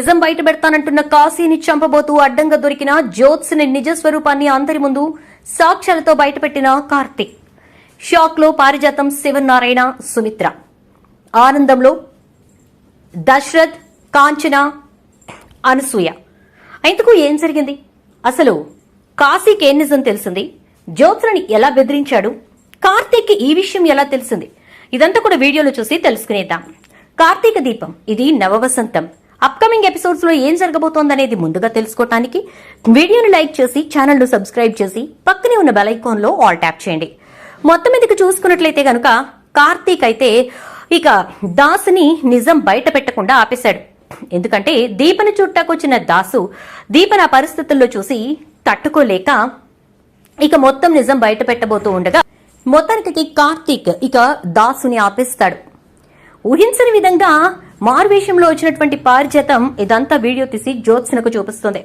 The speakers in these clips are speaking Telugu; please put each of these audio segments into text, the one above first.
నిజం బయట పెడతానంటున్న కాశీని చంపబోతూ అడ్డంగా దొరికిన జ్యోత్స్ని నిజ స్వరూపాన్ని అందరి ముందు సాక్ష్యాలతో బయటపెట్టిన కార్తిక్. షాక్లో పారిజాతం శివనారాయణ సుమిత్ర. ఆనందంలో దశరథ్ కాంచన అనసూయ. ఇంతకు ఏం జరిగింది? అసలు కాశీకి ఏం నిజం తెలిసింది? జ్యోత్స్నని ఎలా బెదిరించాడు? కార్తీక్కి ఈ విషయం ఎలా తెలిసింది? ఇదంతా కూడా వీడియోలో చూసి తెలుసుకునేద్దాం. కార్తీక దీపం ఇది నవవసంతం. అప్కమింగ్ ఎపిసోడ్స్లో ఏం జరగబోతోందనేది ముందుగా తెలుసుకోవటానికి వీడియోని లైక్ చేసి ఛానల్ను సబ్స్క్రైబ్ చేసి పక్కనే ఉన్న బెల్లో ఆల్ ట్యాప్ చేయండి. మొత్తం మీదకి చూసుకున్నట్లయితే గనుక కార్తీక్ అయితే ఇక దాసుని నిజం బయట పెట్టకుండా ఆపేశాడు. ఎందుకంటే దీపని చుట్టాకొచ్చిన దాసు దీపన పరిస్థితుల్లో చూసి తట్టుకోలేక ఇక మొత్తం నిజం బయట పెట్టబోతూ ఉండగా మొత్తానికి కార్తీక్ ఇక దాసుని ఆపేస్తాడు. ఊహించని విధంగా మార్వేషంలో వచ్చినటువంటి పారిజాతం ఇదంతా వీడియో తీసి జ్యోత్స్నకు చూపిస్తుంది.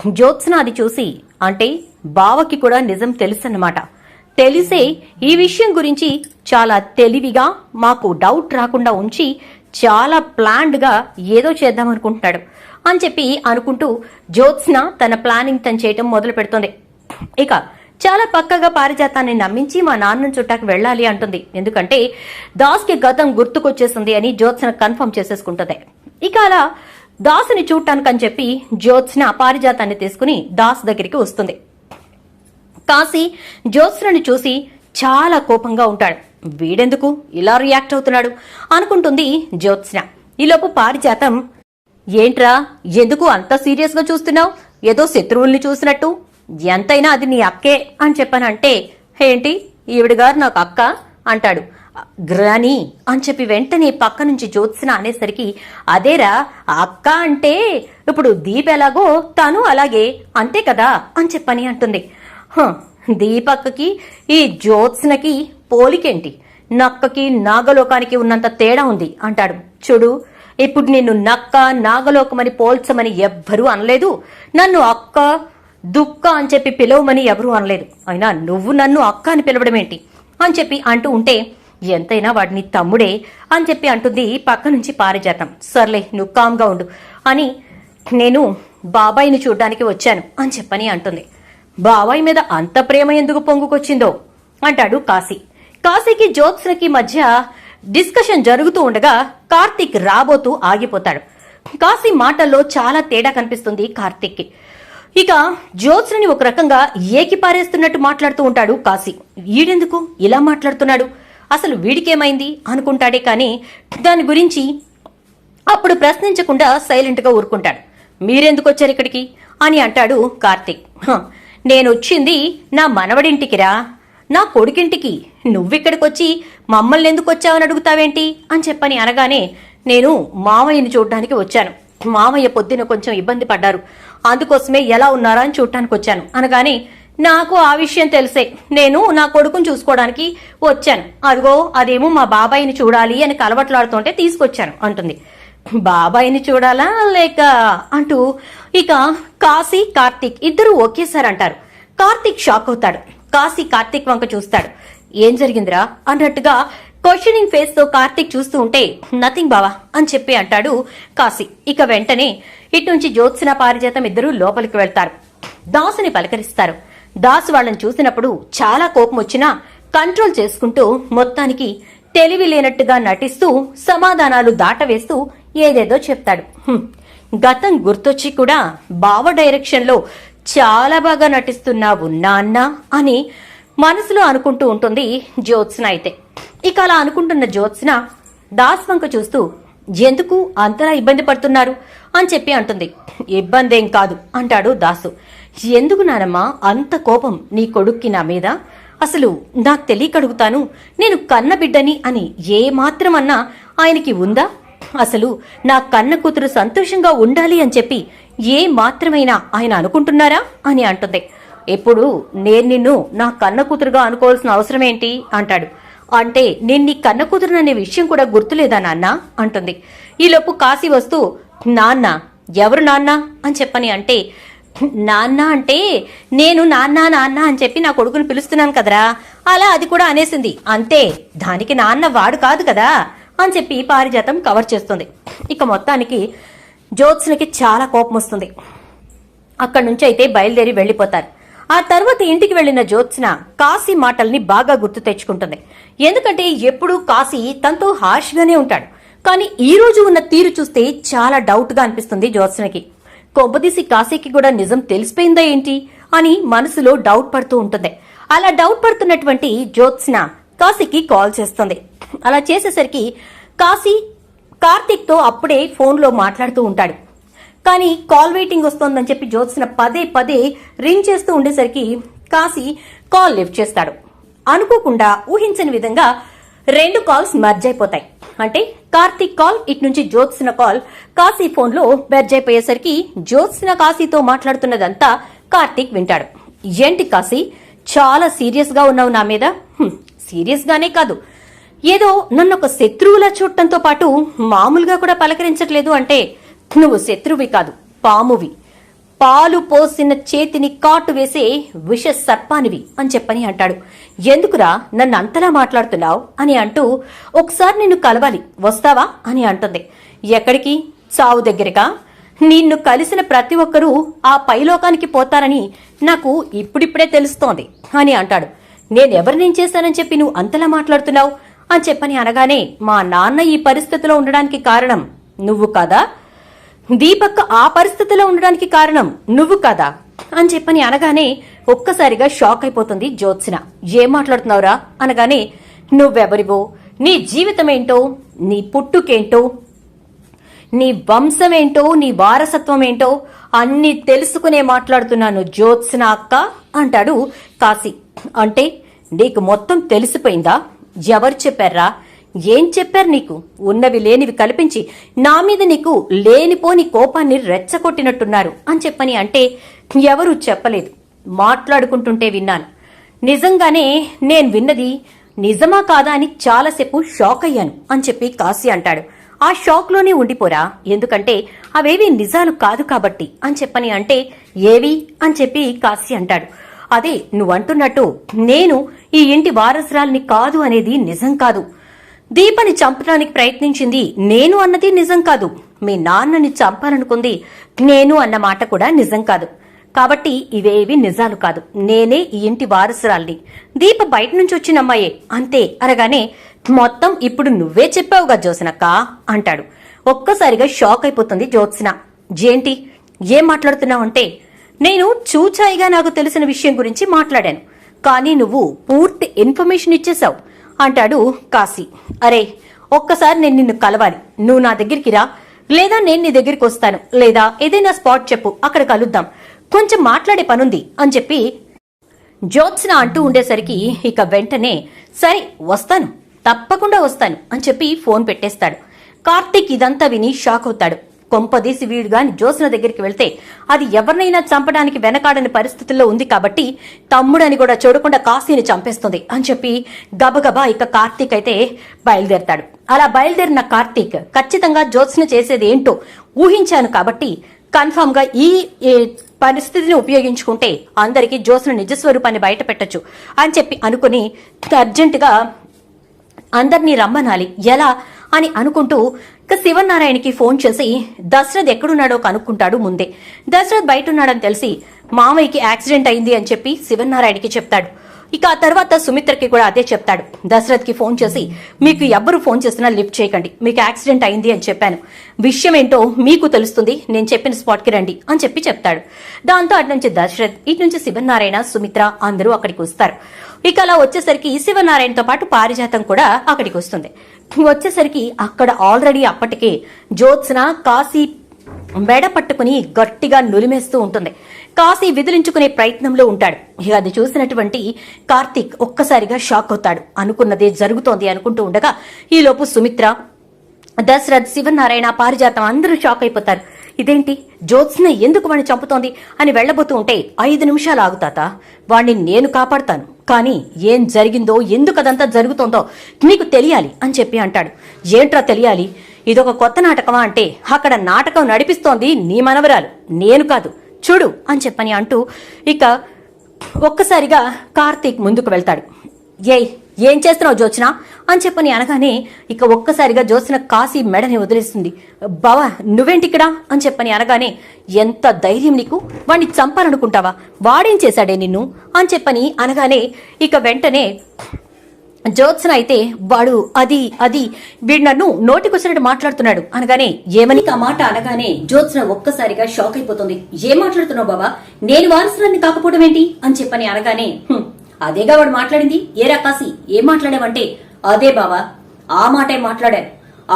జ్యోత్స్న అది చూసి అంటే బావకి కూడా నిజం తెలుసన్నమాట. తెలిసే ఈ విషయం గురించి చాలా తెలివిగా మాకు డౌట్ రాకుండా ఉంచి చాలా ప్లాన్డ్గా ఏదో చేద్దాం అనుకుంటున్నాడు అని చెప్పి అనుకుంటూ జ్యోత్స్న తన ప్లానింగ్ తను చేయటం మొదలు పెడుతుంది ఇక చాలా పక్కగా పారిజాతాన్ని నమ్మించి మా నాన్న చుట్టాకి వెళ్ళాలి అంటుంది. ఎందుకంటే దాస్కి గతం గుర్తుకొచ్చేసింది అని జ్యోత్స్న కన్ఫర్మ్ చేసేసుకుంటుంది. ఇక అలా దాసుని చూడటానికని చెప్పి జ్యోత్స్న పారిజాతాన్ని తీసుకుని దాస్ దగ్గరికి వస్తుంది. కాశీ జ్యోత్స్నని చూసి చాలా కోపంగా ఉంటాడు. వీడెందుకు ఇలా రియాక్ట్ అవుతున్నాడు? అనుకుంటుంది జ్యోత్స్న. ఈలోపు పారిజాతం ఏంట్రా ఎందుకు అంత సీరియస్గా చూస్తున్నావు? ఏదో శత్రువుల్ని చూసినట్టు? ఎంతైనా అది నీ అక్కే అని చెప్పానంటే ఏంటి? ఈవిడ గారు నాకు అక్క అంటాడు. గ్రాని అని చెప్పి వెంటనే పక్క నుంచి జ్యోత్స్న అనేసరికి అదేరా అక్క అంటే ఇప్పుడు దీప్ ఎలాగో తను అలాగే అంతే కదా అని చెప్పని అంటుంది. "హ, దీపక్కకి ఈ జ్యోత్స్నకి పోలికేంటి? నక్కకి నాగలోకానికి ఉన్నంత తేడా ఉంది అంటాడు. చూడు ఇప్పుడు నిన్ను నక్క నాగలోకమని పోల్చమని ఎవ్వరూ అనలేదు. నన్ను అక్క దుక్క అని చెప్పి పిలవమని ఎవరూ అనలేదు. అయినా నువ్వు నన్ను అక్క అని పిలవడమేంటి? అని చెప్పి అంటూ ఉంటే ఎంతైనా వాడిని తమ్ముడే అని చెప్పి అంటుంది పక్క నుంచి పారిజాతం. సర్లే నువ్వు కామ్గా ఉండు అని నేను బాబాయిని చూడ్డానికి వచ్చాను అని చెప్పని అంటుంది. బాబాయ్ మీద అంత ప్రేమ ఎందుకు పొంగుకొచ్చిందో? అంటాడు కాశీ. కాశీకి జ్యోత్స్నకి మధ్య డిస్కషన్ జరుగుతూ ఉండగా కార్తీక్ రాబోతూ ఆగిపోతాడు. కాశీ మాటల్లో చాలా తేడా కనిపిస్తుంది కార్తీక్కి. ఇక జ్యోత్స్నని ఒక రకంగా ఏకిపారేస్తున్నట్టు మాట్లాడుతూ ఉంటాడు కాశీ. వీడెందుకు ఇలా మాట్లాడుతున్నాడు? అసలు వీడికేమైంది అనుకుంటాడే కానీ దాని గురించి అప్పుడు ప్రశ్నించకుండా సైలెంట్గా ఊరుకుంటాడు. మీరెందుకు వచ్చారు ఇక్కడికి? అని అంటాడు కార్తీక్. నేను నేనొచ్చింది నా మనవడింటికిరా నా కొడుకింటికి. నువ్విక్కడికొచ్చి మమ్మల్ని ఎందుకు వచ్చావని అడుగుతావేంటి? అని చెప్పని అనగానే నేను మామయ్యని చూడడానికి వచ్చాను. మామయ్య పొద్దున కొంచెం ఇబ్బంది పడ్డారు. అందుకోసమే ఎలా ఉన్నారా అని చూడటానికి వచ్చాను. అనగానే నాకు ఆ విషయం తెలిసే. నేను నా కొడుకుని చూసుకోవడానికి వచ్చాను. అదిగో అదేమో మా బాబాయిని చూడాలి అని కలవట్లాడుతుంటే తీసుకొచ్చాను అంటుంది. బాబాయిని చూడాలా లేక అంటూ ఇక కాశీ కార్తీక్ ఇద్దరు ఒకేసారి అంటారు. కార్తీక్ షాక్ అవుతాడు. కాశీ కార్తీక్ వంక చూస్తాడు. ఏం జరిగిందిరా? అన్నట్టుగా క్వశ్చనింగ్ ఫేస్తో కార్తిక్ చూస్తూ ఉంటే నథింగ్ బావా అని చెప్పి అంటాడు కాశీ. ఇక వెంటనే ఇటు నుంచి జ్యోత్స్న పారిజాతం ఇద్దరు లోపలికి వెళ్తారు. దాసుని పలకరిస్తారు. దాసు వాళ్ళని చూసినప్పుడు చాలా కోపం వచ్చినా కంట్రోల్ చేసుకుంటూ మొత్తానికి తెలివి లేనట్టుగా నటిస్తూ సమాధానాలు దాటవేస్తూ ఏదేదో చెప్తాడు. గతం గుర్తొచ్చి కూడా బావ డైరెక్షన్లో చాలా బాగా నటిస్తున్నావు నాన్న అని మనసులో అనుకుంటూ ఉంటుంది జ్యోత్స్న అయితే. ఇక అలా అనుకుంటున్న జ్యోత్స్న దాస్ వంక చూస్తూ ఎందుకు అంతలా ఇబ్బంది పడుతున్నారు? అని చెప్పి అంటుంది. ఇబ్బంది ఏం కాదు అంటాడు దాసు. ఎందుకు నానమ్మా అంత కోపం నీ కొడుక్కి నా మీద? అసలు నాకు తెలియక అడుగుతాను నేను కన్న బిడ్డని అని ఏ ఆయనకి ఉందా? అసలు నా కన్న కూతురు సంతోషంగా ఉండాలి అని చెప్పి ఏ మాత్రమైనా ఆయన అనుకుంటున్నారా? అని అంటుంది. ఎప్పుడు? నేను నిన్ను నా కన్న కూతురుగా అనుకోవాల్సిన అవసరం ఏంటి? అంటాడు. అంటే నేను నీ కన్న కూతురుననే విషయం కూడా గుర్తులేదా నాన్న? అంటుంది. ఈలోపు కాశీ వస్తూ నాన్న ఎవరు నాన్న? అని చెప్పని అంటే నాన్న అంటే నేను నాన్న నాన్న అని చెప్పి నా కొడుకుని పిలుస్తున్నాను కదరా. అలా అది కూడా అనేసింది. అంతే దానికి నాన్న వాడు కాదు కదా? అని చెప్పి పారిజాతం కవర్ చేస్తుంది. ఇక మొత్తానికి జ్యోత్స్నకి చాలా కోపం వస్తుంది. అక్కడి నుంచి అయితే బయలుదేరి వెళ్ళిపోతారు. ఆ తర్వాత ఇంటికి వెళ్ళిన జ్యోత్స్న కాశీ మాటల్ని బాగా గుర్తు తెచ్చుకుంటుంది. ఎందుకంటే ఎప్పుడూ కాశీ తనతో హార్ష్గానే ఉంటాడు. కానీ ఈ రోజు ఉన్న తీరు చూస్తే చాలా డౌట్గా అనిపిస్తుంది జ్యోత్స్నకి. కొబ్బదీసి కాశీకి కూడా నిజం తెలిసిపోయిందా ఏంటి? అని మనసులో డౌట్ పడుతూ ఉంటుంది. అలా డౌట్ పడుతున్నటువంటి జ్యోత్స్న కాశీకి కాల్ చేస్తుంది. అలా చేసేసరికి కాశీ కార్తీక్తో అప్పుడే ఫోన్లో మాట్లాడుతూ ఉంటాడు. కానీ కాల్ వెయిటింగ్ వస్తోందని చెప్పి జ్యోత్స్న పదే పదే రింగ్ చేస్తూ ఉండేసరికి కాశీ కాల్ లిఫ్ట్ చేస్తాడు. అనుకోకుండా ఊహించని విధంగా రెండు కాల్స్ మర్జ్ అయిపోతాయి. అంటే కార్తీక్ కాల్ ఇటు నుంచి జ్యోత్స్న కాల్ కాశీ ఫోన్లో మెర్జ్ అయిపోయేసరికి జ్యోత్స్న కాశీతో మాట్లాడుతున్నదంతా కార్తీక్ వింటాడు. ఏంటి కాశీ? చాలా సీరియస్గా ఉన్నావు నా మీద? సీరియస్గానే సీరియస్ గానే కాదు. ఏదో నన్ను ఒక శత్రువులా చూడటంతో పాటు మామూలుగా కూడా పలకరించట్లేదు అంటే నువ్వు శత్రువి కాదు పామువి. పాలు పోసిన చేతిని కాటు వేసే విష సర్పానివి అని చెప్పని అంటాడు. ఎందుకురా నన్ను అంతలా మాట్లాడుతున్నావు అని అంటూ ఒకసారి నిన్ను కలవాలి వస్తావా అని అంటుంది. ఎక్కడికి? చావు దగ్గరగా నిన్ను కలిసిన ప్రతి ఒక్కరూ ఆ పైలోకానికి పోతారని నాకు ఇప్పుడిప్పుడే తెలుస్తోంది అని అంటాడు. నేనెవరినేం చేశానని చెప్పి నువ్వు అంతలా మాట్లాడుతున్నావు అని చెప్పని అనగానే మా నాన్న ఈ పరిస్థితిలో ఉండడానికి కారణం నువ్వు కదా? దీపక్ ఆ పరిస్థితిలో ఉండడానికి కారణం నువ్వు కదా. అని చెప్పని అనగానే ఒక్కసారిగా షాక్ అయిపోతుంది జ్యోత్స్న. ఏం మాట్లాడుతున్నావురా? అనగానే నువ్వెవరివో? నీ జీవితమేంటో? నీ పుట్టుకేంటో? నీ వంశమేంటో? నీ వారసత్వం ఏంటో అన్ని తెలుసుకునే మాట్లాడుతున్నాను జ్యోత్స్న అక్క అంటాడు కాశీ. అంటే నీకు మొత్తం తెలిసిపోయిందా? ఎవరు చెప్పారా? ఏం చెప్పారు నీకు? ఉన్నవి లేనివి కల్పించి నా మీద నీకు లేనిపోని కోపాన్ని రెచ్చగొట్టినట్టున్నారు అని చెప్పని అంటే ఎవరూ చెప్పలేదు. మాట్లాడుకుంటుంటే విన్నాను. నిజంగానే నేను విన్నది నిజమా కాదా అని చాలాసేపు షాక్ అయ్యాను అని చెప్పి కాశీ అంటాడు. ఆ షాక్లోనే ఉండిపోరా? ఎందుకంటే అవేవి నిజాలు కాదు కాబట్టి అని చెప్పని అంటే ఏవి అని చెప్పి కాశీ అంటాడు. అదే నువ్వంటున్నట్టు నేను ఈ ఇంటి వారసురాల్ని కాదు అనేది నిజం కాదు. దీపని చంపడానికి ప్రయత్నించింది నేను అన్నది నిజం కాదు. మీ నాన్నని చంపాలనుకుంది నేను అన్న మాట కూడా నిజం కాదు. కాబట్టి ఇవేవి నిజాలు కాదు. నేనే ఈ ఇంటి వారసురాల్ని. దీప బయట నుంచి వచ్చిన అమ్మాయే. అంతే. అనగానే మొత్తం ఇప్పుడు నువ్వే చెప్పావుగా జ్యోత్స్నక్క అంటాడు. ఒక్కసారిగా షాక్ అయిపోతుంది జ్యోత్స్న. జేంటి ఏం మాట్లాడుతున్నావంటే నేను చూచాయిగా నాకు తెలిసిన విషయం గురించి మాట్లాడాను. కానీ నువ్వు పూర్తి ఇన్ఫర్మేషన్ ఇచ్చేశావు. అంటాడు కాశీ. అరే ఒక్కసారి నేను నిన్ను కలవాలి. నువ్వు నా దగ్గరికి రా. లేదా నేను నీ దగ్గరికి వస్తాను. లేదా ఏదైనా స్పాట్ చెప్పు. అక్కడ కలుద్దాం. కొంచెం మాట్లాడే పనుంది అని చెప్పి జ్యోత్స్న అంటూ ఉండేసరికి ఇక వెంటనే సరే వస్తాను. తప్పకుండా వస్తాను అని చెప్పి ఫోన్ పెట్టేస్తాడు. కార్తీక్ ఇదంతా విని షాక్ అవుతాడు. కొంపదీసి వీడు గాని జ్యోత్స్న దగ్గరికి వెళ్తే అది ఎవరినైనా చంపడానికి వెనకాడని పరిస్థితుల్లో ఉంది కాబట్టి తమ్ముడని కూడా చూడకుండా కాశీని చంపేస్తుంది అని చెప్పి గబగబా ఇక కార్తీక్ అయితే బయలుదేరతాడు. అలా బయలుదేరిన కార్తీక్ ఖచ్చితంగా జ్యోత్స్న చేసేది ఏంటో ఊహించాను కాబట్టి కన్ఫామ్గా ఈ పరిస్థితిని ఉపయోగించుకుంటే అందరికీ జోత్స్న నిజస్వరూపాన్ని బయట పెట్టొచ్చు అని చెప్పి అనుకుని అర్జెంటుగా అందరినీ రమ్మనాలి. ఎలా అని అనుకుంటూ ఇక శివనారాయణకి ఫోన్ చేసి దశరథ్ ఎక్కడున్నాడో కనుక్కుంటాడు ముందే. దశరథ్ బయట ఉన్నాడని తెలిసి మామయ్యకి యాక్సిడెంట్ అయింది అని చెప్పి శివనారాయణకి చెప్తాడు. ఇక ఆ తర్వాత సుమిత్రకి కూడా అదే చెప్తాడు. దశరథ్కి ఫోన్ చేసి మీకు ఎవ్వరు ఫోన్ చేసినా లిఫ్ట్ చేయకండి. మీకు యాక్సిడెంట్ అయింది అని చెప్పాను. విషయం ఏంటో మీకు తెలుస్తుంది. నేను చెప్పిన స్పాట్కి రండి అని చెప్పి చెప్తాడు. దాంతో అటు నుంచి దశరథ్ ఇటు నుంచి శివనారాయణ సుమిత్ర అందరూ అక్కడికి వస్తారు. ఇక అలా వచ్చేసరికి శివనారాయణతో పాటు పారిజాతం కూడా అక్కడికి వస్తుంది. వచ్చేసరికి అక్కడ ఆల్రెడీ అప్పటికే జ్యోత్స్న కాశీ మెడ పట్టుకుని గట్టిగా నులిమేస్తూ ఉంటుంది. కాశీ విదిలించుకునే ప్రయత్నంలో ఉంటాడు. ఇక అది చూసినటువంటి కార్తీక్ ఒక్కసారిగా షాక్ అవుతాడు. అనుకున్నదే జరుగుతోంది అనుకుంటూ ఉండగా ఈలోపు సుమిత్ర దశరథ్ శివనారాయణ పారిజాతం అందరూ షాక్ అయిపోతారు. ఇదేంటి? జ్యోత్స్న ఎందుకు వాణ్ణి చంపుతోంది? అని వెళ్ళబోతూ ఉంటే ఐదు నిమిషాలు ఆగుతాత వాణ్ణి నేను కాపాడతాను. కానీ ఏం జరిగిందో ఎందుకు అదంతా జరుగుతోందో నీకు తెలియాలి అని చెప్పి అంటాడు. ఏంట్రా తెలియాలి? ఇదొక కొత్త నాటకమా అంటే అక్కడ నాటకం నడిపిస్తోంది నీ మనవరాలు. నేను కాదు. చూడు అని చెప్పని అంటూ ఇక ఒక్కసారిగా కార్తీక్ ముందుకు వెళ్తాడు. ఏయ్ ఏం చేస్తున్నావు జోత్స్న అని చెప్పని అనగానే ఇక ఒక్కసారిగా జోత్స్న కాశీ మెడని వదిలేస్తుంది. బావా నువ్వేంటి ఇక్కడ అని చెప్పని అనగానే ఎంత ధైర్యం నీకు? వాణ్ణి చంపాలనుకుంటావా? వాడేం చేశాడే నిన్ను? అని చెప్పని అనగానే ఇక వెంటనే జ్యోత్సన అయితే వాడు అది అది వీడు నన్ను నోటికొచ్చినట్టు మాట్లాడుతున్నాడు. అనగానే ఏమని ఆ మాట అనగానే జ్యోత్సన ఒక్కసారిగా షాక్ అయిపోతుంది. ఏం మాట్లాడుతున్నావు బాబా నేను వారసురాన్ని కాకపోవడం ఏంటి? అని చెప్పని అనగానే అదేగా వాడు మాట్లాడింది? ఏ రకాసి ఏం మాట్లాడావంటే? అదే బావా ఆ మాటే మాట్లాడాను.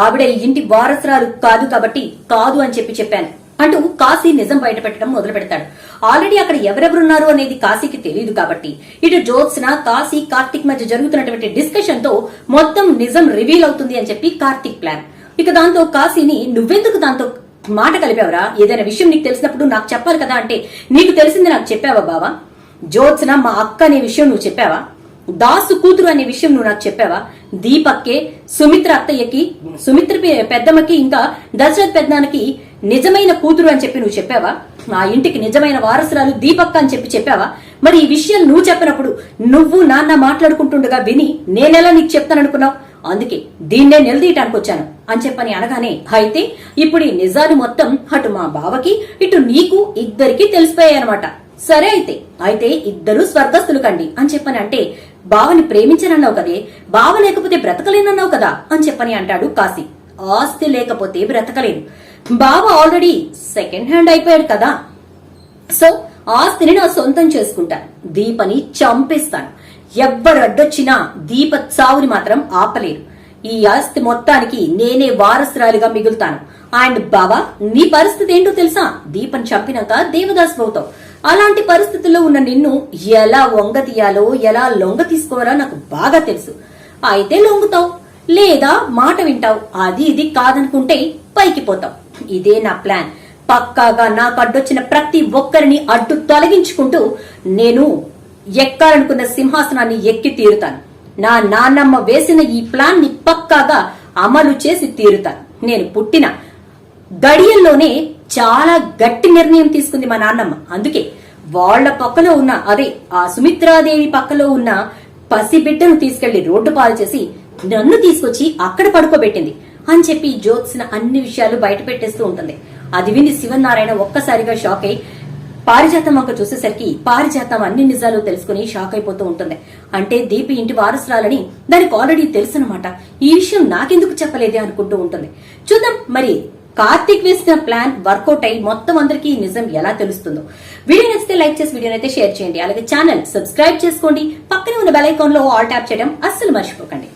ఆవిడ ఈ ఇంటి వారసురాలు కాదు కాబట్టి కాదు అని చెప్పి చెప్పాను. అంటూ కాశీ నిజం బయట పెట్టడం మొదలు పెడతాడు. ఆల్రెడీ అక్కడ ఎవరెవరున్నారు అనేది కాశీకి తెలియదు కాబట్టి ఇటు జ్యోత్స్న కాశీ కార్తిక్ మధ్య జరుగుతున్నటువంటి డిస్కషన్తో మొత్తం నిజం రివీల్ అవుతుంది అని చెప్పి కార్తిక్ ప్లాన్. ఇక దాంతో కాశీని నువ్వెందుకు దాంతో మాట కలిపావరా? ఏదైనా విషయం నీకు తెలిసినప్పుడు నాకు చెప్పాలి కదా అంటే నీకు తెలిసింది నాకు చెప్పావా బావా? జ్యోత్స్న మా అక్క అనే విషయం నువ్వు చెప్పావా? దాసు కూతురు అనే విషయం నువ్వు నాకు చెప్పావా? దీపక్కే సుమిత్ర అత్తయ్యకి సుమిత్ర పెద్దమ్మకి ఇంకా దశరథ్ పెద్దనాన్నకి నిజమైన కూతురు అని చెప్పి నువ్వు చెప్పావా? ఆ ఇంటికి నిజమైన వారసురాలు దీపక్క అని చెప్పి చెప్పావా? మరి ఈ విషయం నువ్వు చెప్పినప్పుడు నువ్వు నాన్న మాట్లాడుకుంటుండగా విని నేనెలా నీకు చెప్తాననుకున్నావు? అందుకే దీన్నే నిలదీయటానికి వచ్చాను అని చెప్పని అనగానే అయితే ఇప్పుడు ఈ నిజాలు మొత్తం అటు మా బావకి ఇటు నీకు ఇద్దరికి తెలిసిపోయాయన్నమాట. సరే అయితే అయితే ఇద్దరు స్వర్గస్థులు కండి అని చెప్పని అంటే బావని ప్రేమించనన్నావు కదే బావ లేకపోతే బ్రతకలేనన్నావు కదా అని చెప్పని అంటాడు కాశీ. ఆస్తి లేకపోతే బ్రతకలేదు బావ ఆల్రెడీ సెకండ్ హ్యాండ్ అయిపోయాడు కదా. సో ఆస్తిని నా సొంతం చేసుకుంటాను దీపని చంపేస్తాను. ఎవ్వరు అడ్డొచ్చినా దీప చావుని మాత్రం ఆపలేరు. ఈ ఆస్తి మొత్తానికి నేనే వారసురాలిగా మిగులుతాను. అండ్ బాబా నీ పరిస్థితి ఏంటో తెలుసా? దీపని చంపినాక దేవదాస్ అవుతావు. అలాంటి పరిస్థితుల్లో ఉన్న నిన్ను ఎలా వంగ తీయాలో ఎలా లొంగ తీసుకోవాలో నాకు బాగా తెలుసు. అయితే లొంగుతావు లేదా మాట వింటావు అది ఇది కాదనుకుంటే పైకి పోతావు. ఇదే నా ప్లాన్. పక్కాగా నాకు అడ్డొచ్చిన ప్రతి ఒక్కరిని అడ్డు తొలగించుకుంటూ నేను ఎక్కాలనుకున్న సింహాసనాన్ని ఎక్కి తీరుతాను. నా నాన్నమ్మ వేసిన ఈ ప్లాన్ని పక్కాగా అమలు చేసి తీరుతాను. నేను పుట్టిన గడియల్లోనే చాలా గట్టి నిర్ణయం తీసుకుంది మా నాన్నమ్మ. అందుకే వాళ్ళ పక్కలో ఉన్న అదే ఆ సుమిత్రాదేవి పక్కలో ఉన్న పసి బిడ్డను తీసుకెళ్ళి రోడ్డు పాలు చేసి నన్ను తీసుకొచ్చి అక్కడ పడుకోబెట్టింది అని చెప్పి జ్యోత్స్న అన్ని విషయాలు బయట పెట్టేస్తూ ఉంటుంది. అది విని శివనారాయణ ఒక్కసారిగా షాక్ అయి పారిజాతం అక్క చూసేసరికి పారిజాతం అన్ని నిజాలు తెలుసుకుని షాక్ అయిపోతూ ఉంటుంది. అంటే దీపి ఇంటి వారసురాలని దానికి ఆల్రెడీ తెలుసనమాట ఈ విషయం నాకెందుకు చెప్పలేదే అనుకుంటూ ఉంటుంది. చూద్దాం మరి కార్తీక్ వేసిన ప్లాన్ వర్కౌట్ అయి మొత్తం అందరికీ ఈ నిజం ఎలా తెలుస్తుందో. వీడియో నచ్చితే లైక్ చేసి వీడియోని అయితే షేర్ చేయండి. అలాగే ఛానల్ సబ్స్క్రైబ్ చేసుకోండి. పక్కనే ఉన్న బెల్ ఐకాన్లో ఆల్ ట్యాప్ చేయడం అస్సలు మర్చిపోకండి.